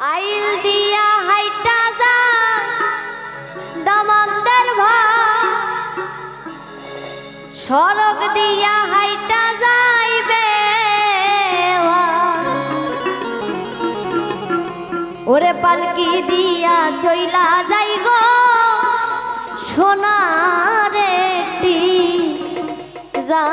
আইল দিয়া হাইটা যা দামান্দার ভাই সড়ক দিয়া হাইটা যাইবে ওরে পালকি দিয়া চইলা যাই গো, সোনার একটি যা